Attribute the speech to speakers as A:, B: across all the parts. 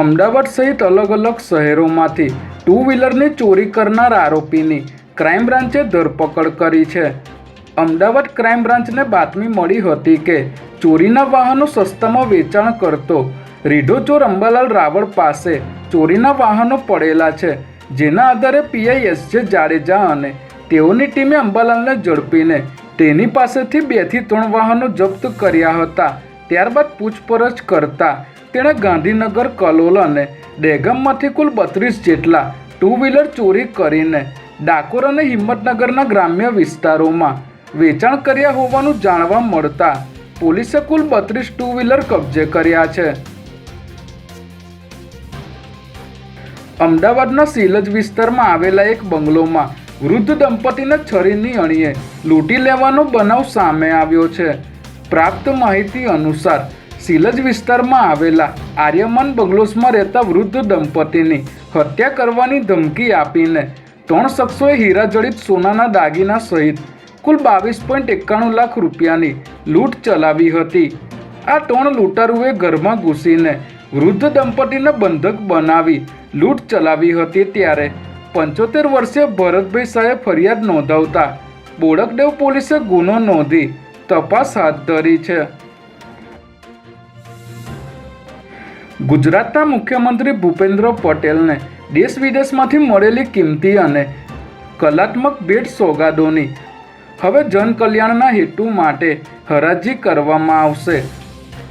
A: અમદાવાદ સહિત અલગ અલગ શહેરોમાંથી ટુ વ્હીલરની ચોરી કરનાર આરોપીની ક્રાઇમ બ્રાન્ચે ધરપકડ કરી છે. અમદાવાદ ક્રાઇમ બ્રાન્ચને બાતમી મળી હતી કે ચોરીના વાહનો સસ્તામાં વેચાણ કરતો રીઢો ચોર અંબાલાલ રાવળ પાસે ચોરીના વાહનો પડેલા છે, જેના આધારે પીઆઈ એસ જે જાડેજા અને તેઓની ટીમે અંબાલાલને ઝડપીને તેની પાસેથી બેથી ત્રણ વાહનો જપ્ત કર્યા હતા. ત્યારબાદ પૂછપરછ કરતા તેણે ગાંધીનગર, કલોલ અને દહેગામમાંથી કુલ બત્રીસ જેટલા ટુ વ્હીલર ચોરી કરીને ડાકોર અને હિંમતનગરના ગ્રામ્ય વિસ્તારોમાં વેચાણ કર્યા હોવાનું જાણવા મળતા પોલીસે કુલ બત્રીસ ટુ વ્હીલર કબજે કર્યા છે. અમદાવાદના સિલજ વિસ્તારમાં આવેલા એક બંગલોમાં વૃદ્ધ દંપતીને છરીની અણીએ લૂંટી લેવાનો બનાવ સામે આવ્યો છે. પ્રાપ્ત માહિતી અનુસાર સિલજ વિસ્તારમાં આવેલા આર્યમાન બંગલોસમાં રહેતા વૃદ્ધ દંપતીની હત્યા કરવાની ધમકી આપીને ત્રણ શખ્સોએ હીરાજડિત સોનાના દાગીના સહિત કુલ બાવીસ પોઈન્ટ એકાણું લાખ રૂપિયાની લૂંટ ચલાવી હતી. આ ત્રણ લૂંટારુએ ઘરમાં ઘૂસીને વૃદ્ધ દંપતીને બંધક બનાવી લૂંટ ચલાવી હતી ત્યારે પંચોતેર વર્ષીય ભરતભાઈ સાહેબ ફરિયાદ નોંધાવતા બોડકદેવ પોલીસે ગુનો નોંધી તપાસ હાથ ધરી છે. ગુજરાતના મુખ્યમંત્રી ભૂપેન્દ્ર પટેલને દેશ વિદેશમાંથી મળેલી કિંમતી અને કલાત્મક ભેટ સોગાદોની હવે જનકલ્યાણના હેતુ માટે હરાજી કરવામાં આવશે.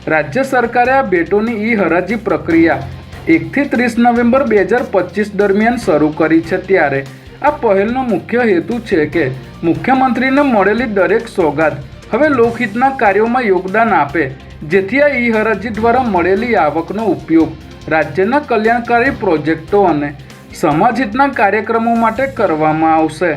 A: રાજ્ય સરકારે આ ભેટોની ઈ હરાજી પ્રક્રિયા એકથી ત્રીસ નવેમ્બર બે હજાર પચીસ દરમિયાન શરૂ કરી છે ત્યારે આ પહેલનો મુખ્ય હેતુ છે કે મુખ્યમંત્રીને મળેલી દરેક સોગાદ હવે લોકહિતના કાર્યોમાં યોગદાન આપે, જેથી આ ઈ હરાજી દ્વારા મળેલી આવકનો ઉપયોગ રાજ્યના કલ્યાણકારી પ્રોજેક્ટો અને સમાજહિતના કાર્યક્રમો માટે કરવામાં આવશે.